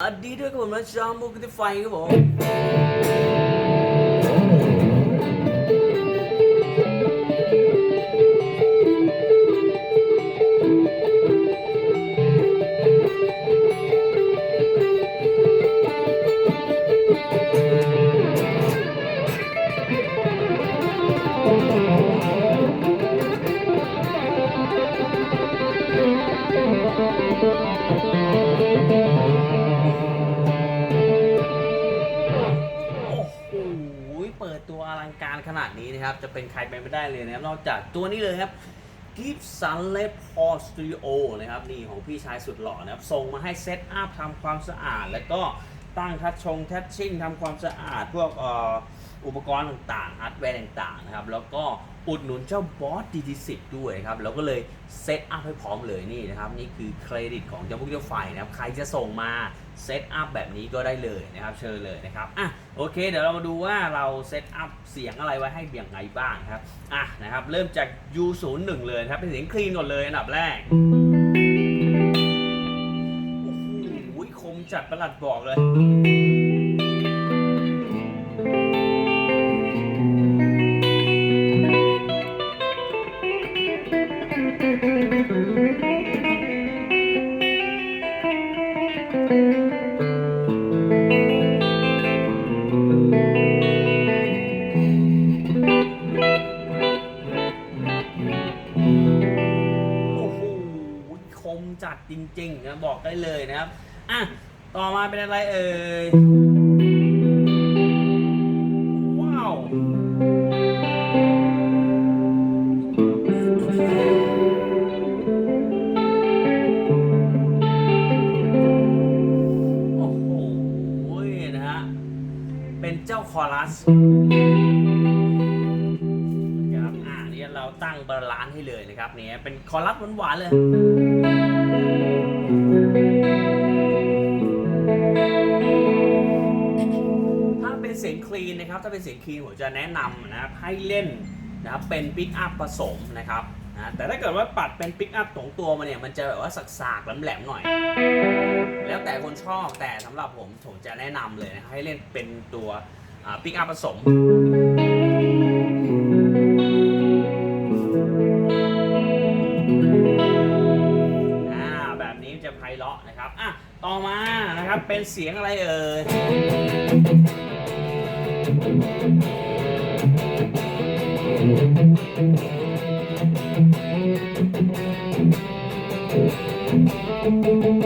สวัสดีด้วยครับผมนะจอมบุกติไฟครับผมโนะครับ จะเป็นใครไปไม่ได้เลยนะครับ นอกจากตัวนี้เลยครับกิฟสันเลพคอสติโอนะครับ นี่ของพี่ชายสุดหล่อนะครับ ส่งมาให้เซตอัพทำความสะอาด แล้วก็ตั้งทัชชงทัชชิ่งทำความสะอาดพวกเอ่อ อุปกรณ์ต่างๆฮาร์ดแวร์ต่างๆนะครับแล้วก็อุดหนุนเจ้าบอส DT10 ด้วยครับแล้วก็เลยเซตอัพให้พร้อมเลยนี่นะครับนี่คือเครดิตของเจ้าพวกเจ้าไฟนะครับใครจะส่งมาเซตอัพแบบนี้ก็ได้เลยนะครับเชิญเลยนะครับอะโอเค เดี๋ยวเรามาดูว่าเราเซตอัพเสียงอะไรไว้ให้อย่างไรบ้างครับอะนะครับเริ่มจาก U01 เลยนะครับเป็นเสียงคลีนก่อนเลยอันดับแรกโอ้โหคมจัดประหลัดบอกเลย จัดจริงๆนะบอกได้เลยนะครับอะต่อมาเป็นอะไรเอ่ยว้าวโอ้โหนะฮะเป็นเจ้าคอรัสครับอ่านี่เราตั้งบาลานซ์ให้เลยนะครับเนี่ยเป็นคอรัสหวานๆเลย ถ้าเป็นเสียงคลีนนะครับถ้าเป็นเสียงคลีนผมจะแนะนำนะครับให้เล่นนะครับเป็นปิกอัพผสมนะครับนะแต่ถ้าเกิดว่าปัดเป็นปิกอัพของตัวมันเนี่ยมันจะแบบว่าสักๆแหลมๆหน่อย แล้วแต่คนชอบแต่สำหรับผมผมจะแนะนำเลยนะให้เล่นเป็นตัวปิกอัพผสม ต่อมานะครับเป็นเสียงอะไรเอ่ยอ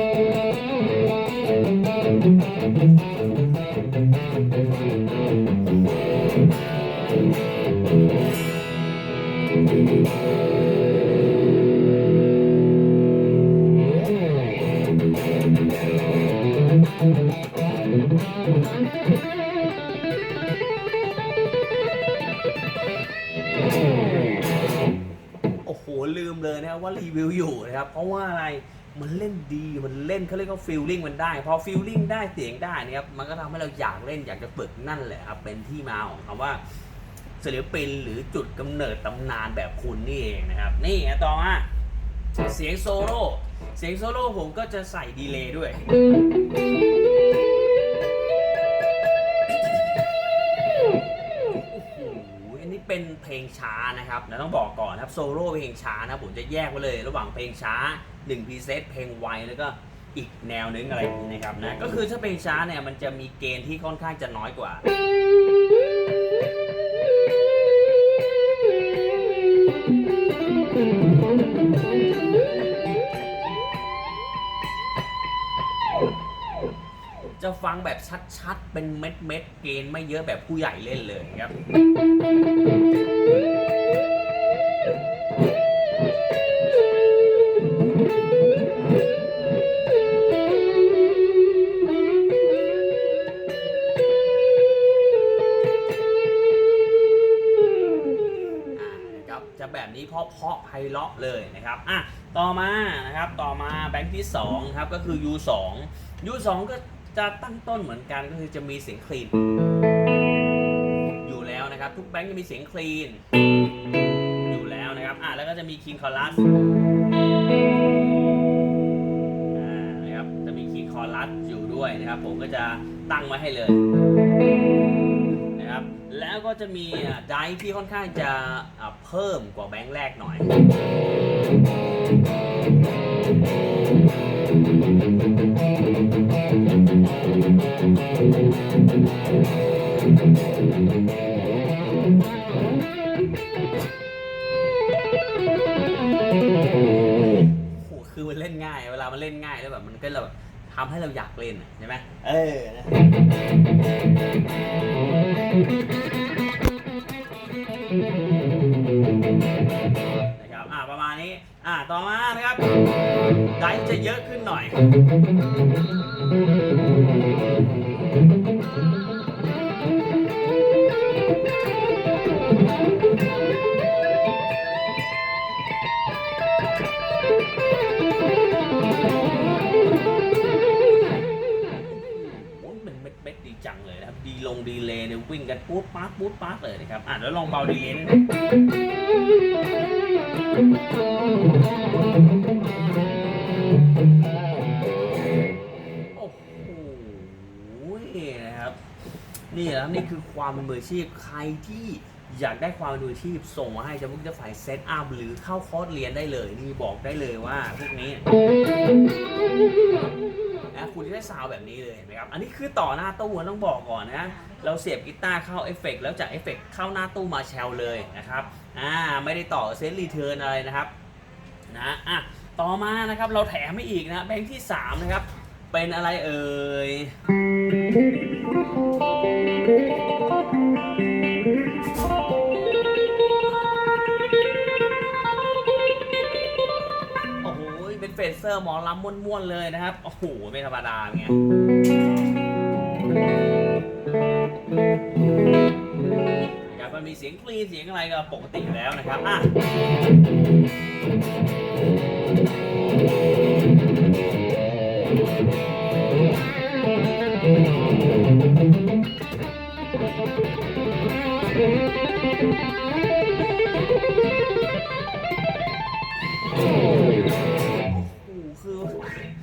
ลืมเลยนะครับว่ารีวิวอยู่นะครับ เพราะว่าอะไรมันเล่นดีมันเล่นเขาเรียกว่าฟิลลิ่งมันได้ พอฟิลลิ่งได้เสียงได้นะครับมันก็ทำให้เราอยากเล่นอยากจะฝึกนั่นแหละครับเป็นที่มาของคำว่าศิลปินหรือจุดกำเนิดตำนานแบบคุณนี่เองนะครับ นี่อะต่อมาเสียงโซโล่เสียงโซโล่ผมก็จะใส่ดีเลย์ด้วย เป็นเพลงช้านะครับนะต้องบอกก่อนครับโซโล่เพลงช้านะผมจะแยกไว้เลย ระหว่างเพลงช้า1พรีเซตเพลงไวแล้วก็อีกแนวนึงอะไรอย่างนี้นะครับนะก็คือถ้าเพลงช้าเนี่ยมันจะมีเกณฑ์ที่ค่อนข้างจะน้อยกว่า จะฟังแบบชัดๆ เป็นเม็ดๆเกณฑ์ไม่เยอะแบบผู้ใหญ่เล่นเลยครับครับจะแบบนี้เพราะเพาะไพเราะเลยนะครับอะต่อมานะครับ ต่อมาแบงค์ที่2ครับ ก็คือ U2 U2 ก็ จะตั้งต้นเหมือนกันก็คือจะมีเสียงคลีน อยู่แล้วนะครับ ทุกแบงค์จะมีเสียงคลีน อยู่แล้วนะครับอะแล้วก็จะมีคีนคอรัสนะครับจะมีคีนคอรัสอยู่ด้วยนะครับ ผมก็จะตั้งไว้ให้เลยนะครับแล้วก็จะมีไดที่ค่อนข้างจะเพิ่มกว่าแบงค์แรกหน่อย โหคือมันเล่นง่าย เวลามันเล่นง่ายแล้วแบบมันก็แบบทำให้เราอยากเล่นอะใช่ไหม เออนะ อ่าต่อมานะครับ ไดฟ์จะเยอะขึ้นหน่อย โอ้โหมันเม็ดเม็ดดีจังเลยนะครับ ดีลงดีเลยเนี่ยวิ่งกันปุ๊บปั๊บปุ๊บปั๊บเลยนะครับ อะเดี๋ยวลองเบาดีเลยนิดนึง นี่และครับนี่คือความเป็นมืออาชีพใครที่อยากได้ความเป็นมืออาชีพส่งมาให้จะมุกจะฝ่ายเซตอัพหรือเข้าคอร์สเรียนได้เลย นี่บอกได้เลยว่าพวกนี้นะคุณจะได้ซาวแบบนี้เลยนไหมครับ อันนี้คือต่อหน้าตู้ต้องบอกก่อนนะ เราเสียบกีตาร์เข้าเอฟเฟกต์แล้วจากเอฟเฟกต์เข้าหน้าตู้มาแชลเลยนะครับ อ่า ไม่ได้ต่อเซตรีเทิร์นอะไรนะครับ นะ อะ ต่อมานะครับ เราแถมให้อีกนะแบงค์ที่ 3 นะครับ เป็นอะไรเอ่ย โอ้โห เป็นเฟเซอร์หมอลำม้วนๆเลยนะครับ โอ้โห ไม่ธรรมดาไงนะครับมันมีเสียงคลีเสียงอะไรก็ปกติแล้วนะครับ อะโอ้โห คือ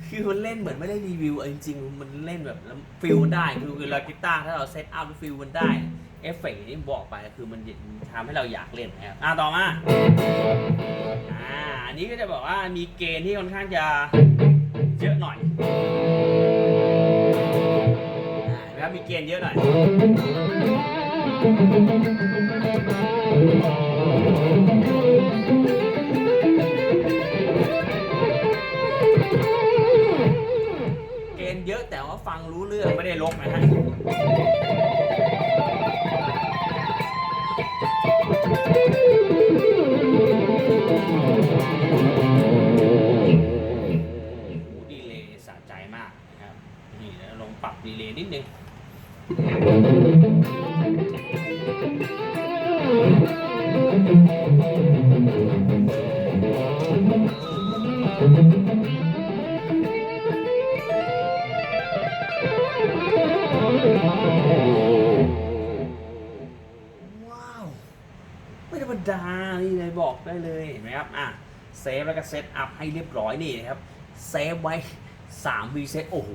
คือมันเล่นเหมือนไม่ได้รีวิวจริงๆมันเล่นแบบแล้วฟิลมได้คือเวลากีตาร์ถ้าเราเซตอัพฟิลมันได้ เอฟเฟกต์ที่บอกไปคือมันทำให้เราอยากเล่นนะครับอะต่อมาอ่าอันนี้ก็จะบอกว่ามีเกณฑ์ที่ค่อนข้างจะ เยอะหน่อยอ่านะครับมีเกณฑ์เยอะหน่อยเกณฑ์เยอะแต่ว่าฟังรู้เรื่องไม่ได้ลกนะฮะ ปรับดีเลยนิดนึงว้าว ไม่ธรรมดา นี่เลยบอกได้เลยเห็นไหมครับ อะ เซฟแล้วก็เซตอัพให้เรียบร้อยนี่นะครับ เซฟไว้ 3 v เซตโอ้โห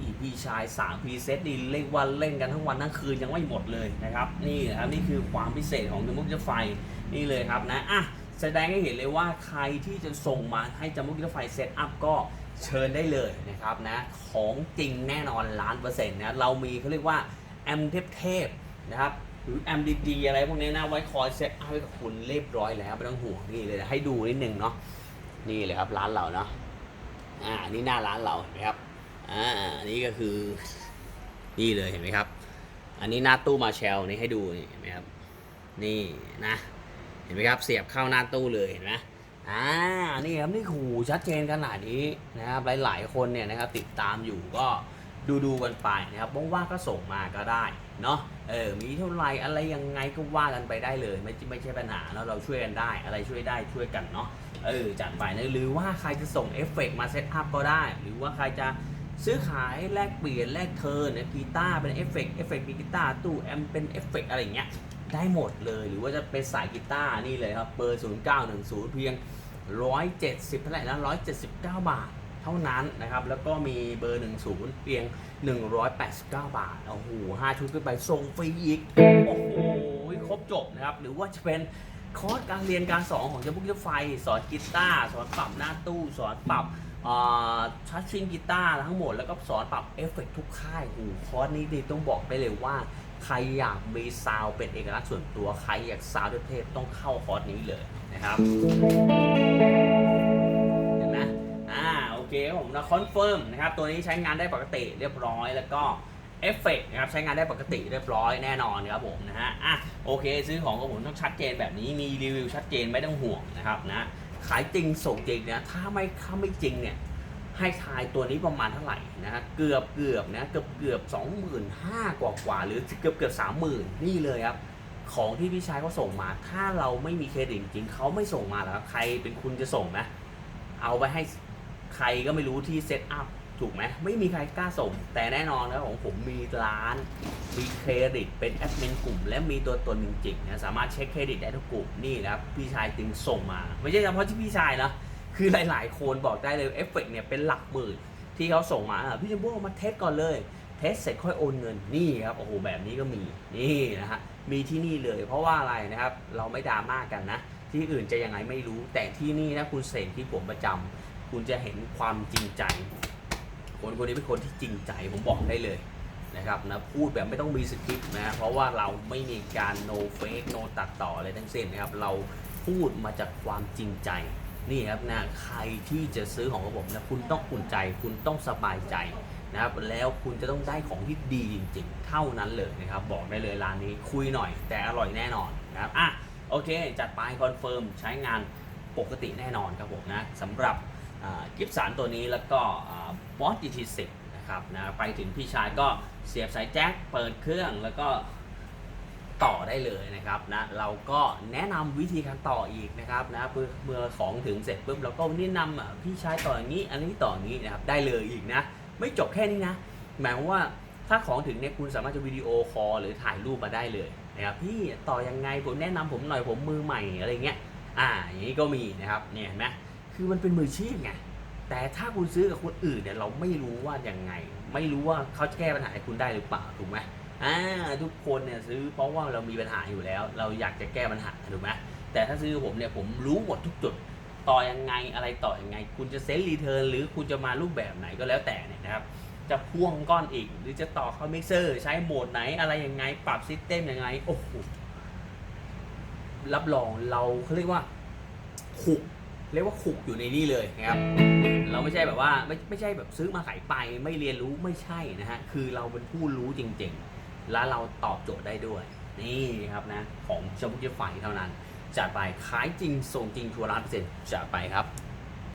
อีพีชาย3 v เซตนี่เล่นวันเล่นกันทั้งวันทั้งคืนยังไม่หมดเลยนะครับ นี่ครับนี่คือความพิเศษของจมุกจะไฟนี่เลยครับนะอะแสดงให้เห็นเลยว่าใครที่จะส่งมาให้จมุกจะไฟเซตอัพก็เชิญได้เลยนะครับนะของจริงแน่นอนล้านเปอร์เซ็นต์นะเรามีเขาเรียกว่าแอมเทพๆนะครับหรือแอมดีๆอะไรพวกนี้นะไว้คอยเซตอัพให้กับคุณเรียบร้อยแล้วไม่ต้องห่วงนี่เลยให้ดูนิดนึงเนาะนี่เลยครับร้านเราเนาะ อ่านี่หน้าร้านเราเห็นไหมครับอ่าอันนี้ก็คือนี่เลยเห็นไหมครับ อันนี้หน้าตู้มาแชลนี่ให้ดูนี่เห็นไหมครับนี่นะเห็นไหมครับเสียบเข้าหน้าตู้เลยเห็นไหมอ่านี่ครับนี่ขู่ชัดเจนขนาดนี้นะครับหลายๆคนเนี่ยนะครับติดตามอยู่ก็ ดูดูกันไปนะครับว่างๆก็ส่งมาก็ได้เนาะเออมีเท่าไหรอะไรยังไงก็ว่ากันไปได้เลย ไม่ไม่ใช่ปัญหาเนาะเราช่วยกันได้ อะไรช่วยได้ช่วยกันเนาะเออจัดไปนะหรือว่าใครจะส่งเอฟเฟกต์มาเซตอัพก็ได้ หรือว่าใครจะซื้อขายแลกเปลี่ยนแลกเทิร์นเนี่ยกีตาร์เป็นเอฟเฟกต์เอฟเฟกต์กีตาร์ตู้แอมเป็นเอฟเฟกต์อะไรอย่างเงี้ยได้หมดเลยหรือว่าจะเป็นสายกีตาร์นี่เลยครับเบอร์ 0910 เพียง 170เท่าไหร่นะ179 บาท เท่านั้นนะครับ แล้วก็มีเบอร์ 10 เพียง 189 บาท โอ้โหห้าชุดขึ้นไปส่งฟรีอีก โอ้โห ครบจบนะครับ หรือว่าจะเป็นคอร์สการเรียนการสอนของเจ้าพวกเจ้าไฟ สอนกีตาร์สอนปรับหน้าตู้ สอนปรับชัชชิ่งกีตาร์ทั้งหมด แล้วก็สอนปรับเอฟเฟกต์ทุกค่ายโอ้โหคอร์สนี้ดีต้องบอกได้เลยว่าใครอยากมีซาวเป็นเอกลักษณ์ส่วนตัว ใครอยากซาวด์เทพต้องเข้าคอร์สนี้เลยนะครับ เคครับผมนะคอนเฟิร์มนะครับตัวนี้ใช้งานได้ปกติเรียบร้อยแล้วก็เอฟเฟกต์นะครับใช้งานได้ปกติเรียบร้อยแน่นอนครับผมนะฮะอะโอเค ซื้อของกับผมต้องชัดเจนแบบนี้มีรีวิวชัดเจนไม่ต้องห่วงนะครับนะขายจริงส่งจริงนะถ้าไม่ถ้าไม่จริงเนี่ยให้ทายตัวนี้ประมาณเท่าไหร่นะฮะเกือบเกือบนะเกือบเกือบสองหมื่นห้ากว่ากว่าหรือเกือบเกือบสามหมื่นนี่เลยครับของที่พี่ชายเขาส่งมา ถ้าเราไม่มีเครดิตจริงเขาไม่ส่งมาแล้วใครเป็นคุณจะส่งนะเอาไปให้ ใครก็ไม่รู้ที่เซตอัพถูกไหมไม่มีใครกล้าส่ง แต่แน่นอนนะของผมมีร้าน มีเครดิต เป็นแอดมินกลุ่ม และมีตัวตนจริงๆนะสามารถเช็คเครดิตได้ทุกกลุ่มนี่นะครับพี่ชายจึงส่งมา ไม่ใช่เฉพาะที่พี่ชายนะคือหลายๆ คนบอกได้เลยเอฟเฟกเนี่ยเป็นหลักหมื่นที่เขาส่งมาพี่จัมโบ้เอามาเทสก่อนเลย เทสเสร็จค่อยโอนเงินนี่ครับโอ้โหแบบนี้ก็มีนี่นะฮะมีที่นี่เลย เพราะว่าอะไรนะครับเราไม่ดราม่ากกันนะ ที่อื่นจะยังไงไม่รู้แต่ที่นี่นะคุณเสกที่ผมประจำ คุณจะเห็นความจริงใจ คนคนนี้เป็นคนที่จริงใจผมบอกได้เลยนะครับนะพูดแบบไม่ต้องมีสคริปต์นะเพราะว่าเราไม่มีการ no fake no ตัดต่ออะไรทั้งสิ้นนะครับ เราพูดมาจากความจริงใจนี่ครับนะใครที่จะซื้อของกับผมนะคุณต้องอุ่นใจ คุณต้องสบายใจนะครับแล้วคุณจะต้องได้ของที่ดีจริงๆ เท่านั้นเลยนะครับ บอกได้เลยร้านนี้คุยหน่อย แต่อร่อยแน่นอนนะครับอะโอเค จัดไปคอนเฟิร์มใช้งานปกติแน่นอนครับผมนะสำหรับ กิฟสันตัวนี้แล้วก็บอส GT10 นะครับนะไปถึงพี่ชายก็เสียบสายแจ็คเปิดเครื่องแล้วก็ต่อได้เลยนะครับนะเราก็แนะนำวิธีการต่ออีกนะครับนะเมื่อเมื่อของถึงเสร็จปุ๊บเราก็แนะนำพี่ชายต่ออย่างนี้ อันนี้ต่ออย่างนี้นะครับได้เลยอีกนะ ไม่จบแค่นี้นะหมายว่าถ้าของถึงเนี่ยคุณสามารถจะวิดีโอคอลหรือถ่ายรูปมาได้เลยนะครับพี่ต่อยังไงผมแนะนำผมหน่อยผมมือใหม่อะไรเงี้ยอ่าอย่างนี้ก็มีนะครับเนี่ยเห็นไหม คือมันเป็นมืออาชีพไงแต่ถ้าคุณซื้อกับคนอื่นเนี่ยเราไม่รู้ว่ายังไง ไม่รู้ว่าเขาจะแก้ปัญหาให้คุณได้หรือเปล่าถูกไหมอ่าทุกคนเนี่ยซื้อเพราะว่าเรามีปัญหาอยู่แล้ว เราอยากจะแก้ปัญหาถูกไหมแต่ถ้าซื้อผมเนี่ยผมรู้หมดทุกจุดต่อยังไงอะไรต่อยังไง คุณจะเซ็นรีเทิร์นหรือคุณจะมารูปแบบไหนก็แล้วแต่เนี่ยนะครับจะพ่วงก้อนอีก หรือจะต่อเข้ามิกเซอร์ ใช้โหมดไหนอะไรยังไง ปรับซิสเต็มยังไงโอ้โหรับรองเราเขาเรียกว่าขุก เรียกว่าขุกอยู่ในนี่เลยนะครับ เราไม่ใช่แบบว่าไม่ไม่ใช่แบบซื้อมาขายไปไม่เรียนรู้ไม่ใช่นะฮะ คือเราเป็นผู้รู้จริงๆ และเราตอบโจทย์ได้ด้วย นี่ครับนะ ของชมพูเจไฟเท่านั้นจัดไปขายจริงส่งจริงทัวร์ร้านเปอร์เซ็นต์จัดไปครับ